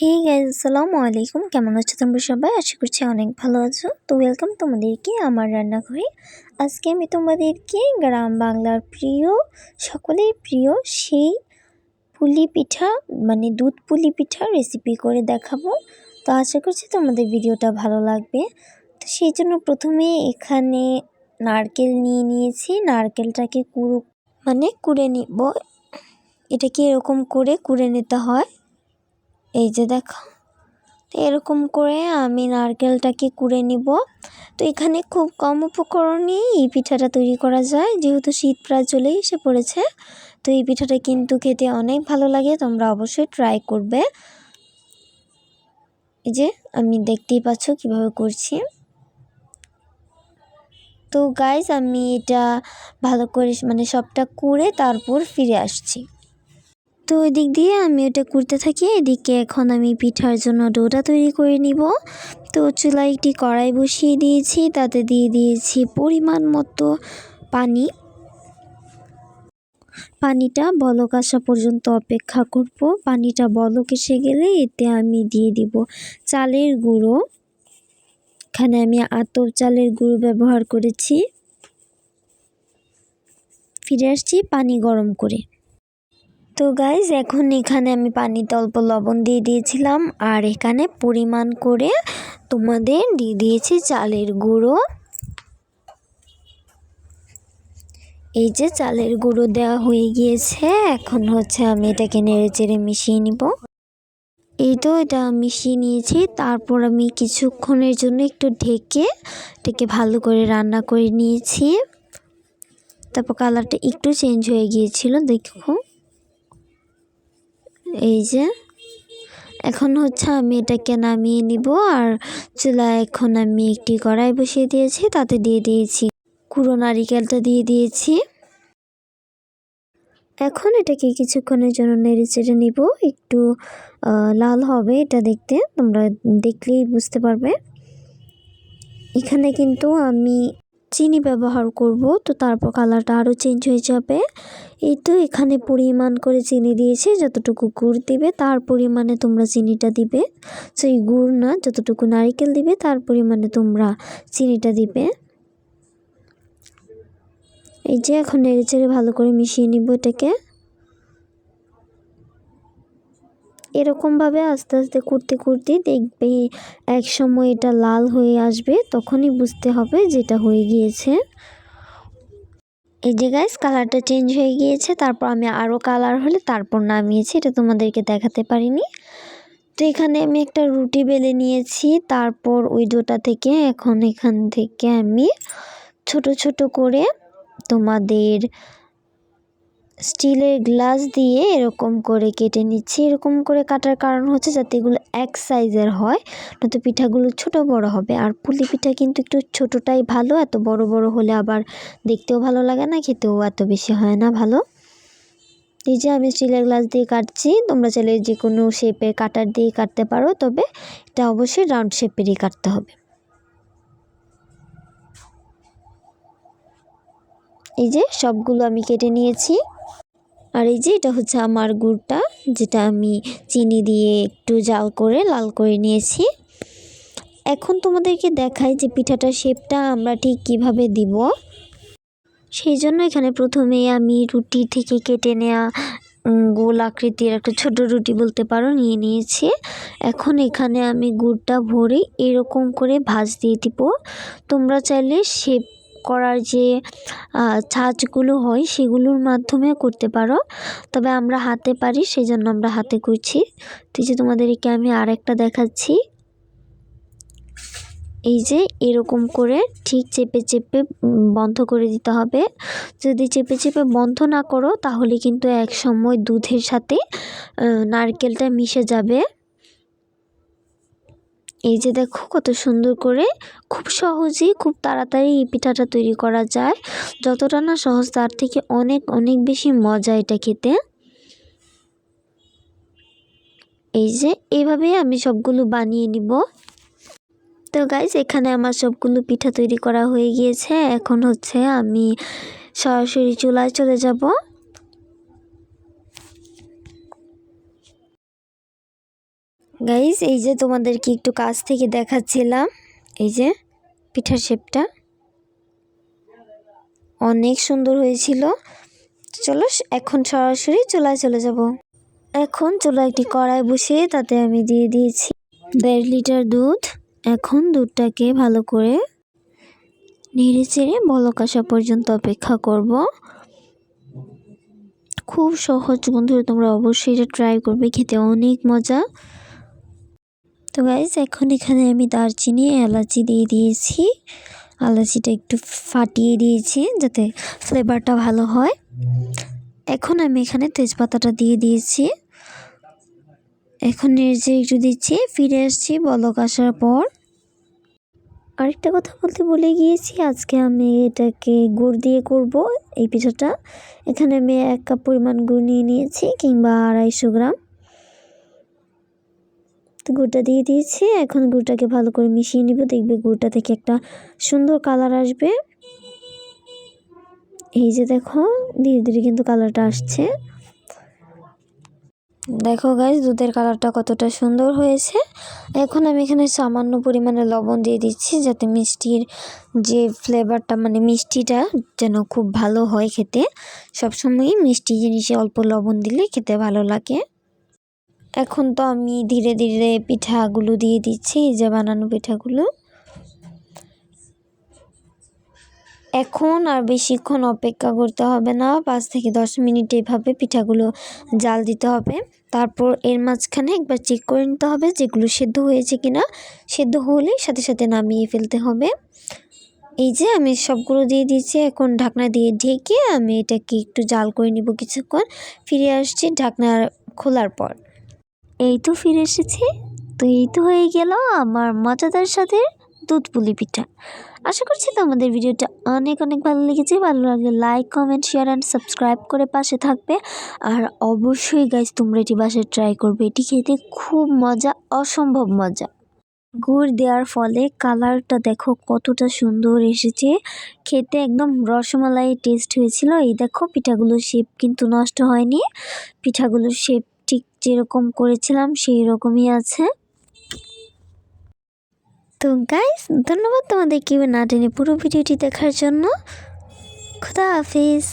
Hey guys আসসালামু আলাইকুম। কেমন আছো তোমরা সবাই? আশা করছি অনেক ভালো আছো। তো ওয়েলকাম তোমাদেরকে আমার রান্নাঘরে। আজকে আমি তোমাদেরকে গ্রাম বাংলার প্রিয়, সকলের প্রিয় সেই পুলি পিঠা মানে দুধ পুলি পিঠা রেসিপি করে দেখাবো। তো আশা করছি তোমাদের ভিডিওটা ভালো লাগবে। তো সেই জন্য প্রথমে এখানে নারকেল নিয়ে নিয়েছি। নারকেলটাকে কুড়ো মানে কুড়ে নিব। এটাকে এরকম করে কুড়ে নিতে হয়। এই যে দেখো এরকম করে আমি নারকেলটাকে কুড়ে নিব। তো এখানে খুব কম উপকরণেই এই পিঠাটা তৈরি করা যায়। যেহেতু শীত প্রায় চলেই এসে পড়েছে, তো এই পিঠাটা কিন্তু খেতে অনেক ভালো লাগে, তোমরা অবশ্যই ট্রাই করবে। এই যে আমি দেখতেই পাচ্ছ কীভাবে করছি। তো গাইজ আমি এটা ভালো করে মানে সবটা করে তারপর ফিরে আসছি। তো ওই দিক দিয়ে আমি ওটা করতে থাকি। এদিকে এখন আমি পিঠার জন্য ডোটা তৈরি করে নিব। তো চুলায় একটি কড়াই বসিয়ে দিয়েছি। তাতে দিয়ে দিয়েছি পরিমাণ মতো পানি। পানিটা বলক আসা পর্যন্ত অপেক্ষা করব। পানিটা বলক এসে গেলে এতে আমি দিয়ে দিব চালের গুঁড়ো। এখানে আমি আতপ চালের গুঁড়ো ব্যবহার করেছি। ফিরে আসছি পানি গরম করে। তো গাইজ এখন এখানে আমি পানিতে অল্প লবণ দিয়ে দিয়েছিলাম আর এখানে পরিমাণ করে তোমাদের দিয়ে দিয়েছি চালের গুঁড়ো। এই যে চালের গুঁড়ো দেওয়া হয়ে গিয়েছে, এখন হচ্ছে আমি এটাকে নেড়ে চেড়ে মিশিয়ে নিব। এই তো এটা মিশিয়ে নিয়েছি, তারপর আমি কিছুক্ষণের জন্য একটু ঢেকে এটাকে ভালো করে রান্না করে নিয়েছি। তারপর কালারটা একটু চেঞ্জ হয়ে গিয়েছিল দেখো এই যে, এখন হচ্ছে আমি এটাকে নামিয়ে নিব আর চুলায় এখন আমি একটি কড়াই বসিয়ে দিয়েছি, তাতে দিয়ে দিয়েছি কুড়ো নারিকেলটা দিয়ে দিয়েছি। এখন এটাকে কিছুক্ষণের জন্য নেড়ে চেড়ে নিব, একটু লাল হবে এটা দেখতে, তোমরা দেখলেই বুঝতে পারবে। এখানে কিন্তু আমি চিনি ব্যবহার করব, তো তারপর কালারটা আরও চেঞ্জ হয়ে যাবে। এই তো এখানে পরিমাণ করে চিনি দিয়েছে, যতটুকু গুড় দিবে তার পরিমাণে তোমরা চিনিটা দিবে। সেই গুড় না, যতটুকু নারিকেল দিবে তার পরিমাণে তোমরা চিনিটা দিবে। এই যে এখন নেড়ে চেড়ে ভালো করে মিশিয়ে নিব এটাকে। এরকমভাবে আস্তে আস্তে করতে করতে দেখবে এক সময় এটা লাল হয়ে আসবে, তখনই বুঝতে হবে যেটা হয়ে গিয়েছে। এই যে গাইস কালারটা চেঞ্জ হয়ে গিয়েছে, তারপর আমি আরও কালার হলে তারপর নামিয়েছি, এটা তোমাদেরকে দেখাতে পারিনি। তো এখানে আমি একটা রুটি বেলে নিয়েছি, তারপর ওই ডোটা থেকে এখন এখান থেকে আমি ছোট ছোট করে তোমাদের স্টিলের গ্লাস দিয়ে এরকম করে কেটে নিচ্ছি। এরকম করে কাটার কারণ হচ্ছে যাতে এগুলো এক সাইজের হয়, নয়তো পিঠাগুলো ছোট বড় হবে। আর পুলি পিঠা কিন্তু একটু ছোটোটাই ভালো, এত বড় বড় হলে আবার দেখতেও ভালো লাগে না, খেতেও এত বেশি হয় না ভালো। এই যে আমি স্টিলের গ্লাস দিয়ে কাটছি, তোমরা চাইলে যে কোনো শেপের কাটার দিয়ে কাটতে পারো, তবে এটা অবশ্যই রাউন্ড শেপেরই কাটতে হবে। এই যে সবগুলো আমি কেটে নিয়েছি। আর এই যে এটা হচ্ছে আমার গুড়টা, যেটা আমি চিনি দিয়ে একটু জাল করে লাল করে নিয়েছি। এখন তোমাদেরকে দেখাই যে পিঠাটার শেপটা আমরা ঠিক কীভাবে দিব। সেই জন্য এখানে প্রথমে আমি রুটি থেকে কেটে নেওয়া গোল আকৃতির একটা ছোট রুটি বলতে পারো, নিয়ে নিয়েছি। এখন এখানে আমি গুড়টা ভরে এরকম করে ভাজ দিয়ে দিব। তোমরা চাইলে শেপ করার যে ছাঁচগুলো হয় সেগুলোর মাধ্যমে করতে পারো। তবে আমরা হাতে পারি সেই জন্য আমরা হাতে করছি। তো যে তোমাদেরকে আমি আরেকটা দেখাচ্ছি। এই যে এরকম করে ঠিক চেপে চেপে বন্ধ করে দিতে হবে। যদি চেপে চেপে বন্ধ না করো, তাহলে কিন্তু এক সময় দুধের সাথে নারকেলটা মিশে যাবে। এই যে দেখো কত সুন্দর করে খুব সহজেই খুব তাড়াতাড়ি এই পিঠাটা তৈরি করা যায়। যতটা না সহজ তার থেকে অনেক অনেক বেশি মজা এটা খেতে। এই যে এইভাবে আমি সবগুলো বানিয়ে নিব। তো গাইজ এখানে আমার সবগুলো পিঠা তৈরি করা হয়ে গিয়েছে। এখন হচ্ছে আমি সরাসরি চুলায় চলে যাব। গাইস এই যে তোমাদেরকে একটু কাছ থেকে দেখাচ্ছিলাম, এই যে পিঠার শেপটা। অনেক সুন্দর হয়েছিল। চলো, এখন সরাসরি চুলায় চলে যাব। এখন চুলা একটি কড়াই বসিয়ে তাতে আমি দিয়ে দিয়েছি দেড় লিটার দুধ। এখন দুধটাকে ভালো করে নেড়ে চেড়ে বলক আসা পর্যন্ত অপেক্ষা করব। খুব সহজ বন্ধুরা, তোমরা অবশ্যই এটা ট্রাই করবে, খেতে অনেক মজা। তো গাইজ এখন এখানে আমি দারচিনি, এলাচি দিয়ে দিয়েছি। এলাচিটা একটু ফাটিয়ে দিয়েছি যাতে ফ্লেভারটা ভালো হয়। এখন আমি এখানে তেজপাতাটা দিয়ে দিয়েছি। এখন এর যে একটু দিচ্ছি, ফিরে আসছি বলক আসার পর। আরেকটা কথা বলতে ভুলে গিয়েছি, আজকে আমি এটাকে গুড় দিয়ে করব এই পিঠাটা। এখানে আমি এক কাপ পরিমাণ গুড় নিয়ে নিয়েছি কিংবা আড়াইশো গ্রাম। গুড়টা দিয়ে দিয়েছি। এখন গুড়টাকে ভালো করে মিশিয়ে নিব। দেখবে গুড়টা থেকে একটা সুন্দর কালার আসবে। এই যে দেখো, ধীরে ধীরে কিন্তু কালারটা আসছে। দেখো গাইজ দুধের কালারটা কতটা সুন্দর হয়েছে। এখন আমি এখানে সামান্য পরিমাণে লবণ দিয়ে দিচ্ছি যাতে মিষ্টির যে ফ্লেভারটা মানে মিষ্টিটা যেন খুব ভালো হয় খেতে। সবসময়ই মিষ্টি জিনিসে অল্প লবণ দিলে খেতে ভালো লাগে। এখন তো আমি ধীরে ধীরে পিঠাগুলো দিয়ে দিচ্ছি যে বানানো পিঠাগুলো। এখন আর বেশিক্ষণ অপেক্ষা করতে হবে না, পাঁচ থেকে দশ মিনিট এভাবে পিঠাগুলো জাল দিতে হবে। তারপর এর মাঝখানে একবার চেক করে নিতে হবে যেগুলো সেদ্ধ হয়েছে কিনা। সেদ্ধ হলেই সাথে সাথে নামিয়ে ফেলতে হবে। এই যে আমি সবগুলো দিয়ে দিয়েছি, এখন ঢাকনা দিয়ে ঢেকে আমি এটাকে একটু জাল করে নিব কিছুক্ষণ। ফিরে আসছি ঢাকনা খোলার পর। এই তো ফিরে এসেছি। তো এই তো হয়ে গেল আমার মজাদার সাথে দুধ পুলি পিঠা। আশা করছি তোমাদের ভিডিওটা অনেক অনেক ভালো লেগেছে। ভালো লাগলে like comment share and subscribe করে পাশে থাকবে। আর অবশ্যই গাইজ তোমরা এটি বাসায় ট্রাই করবে। এটি খেতে খুব মজা, অসম্ভব মজা। গুড় দেওয়ার ফলে কালারটা দেখো কতটা সুন্দর এসেছে। খেতে একদম রসমালাই টেস্ট হয়েছিল। এই দেখো পিঠাগুলোর শেপ কিন্তু নষ্ট হয়নি। পিঠাগুলোর শেপ যেরকম করেছিলাম সেই রকমই আছে। তো গাইস ধন্যবাদ তোমাদের কেউ না টেনে পুরো ভিডিওটি দেখার জন্য। খুদা হাফিজ।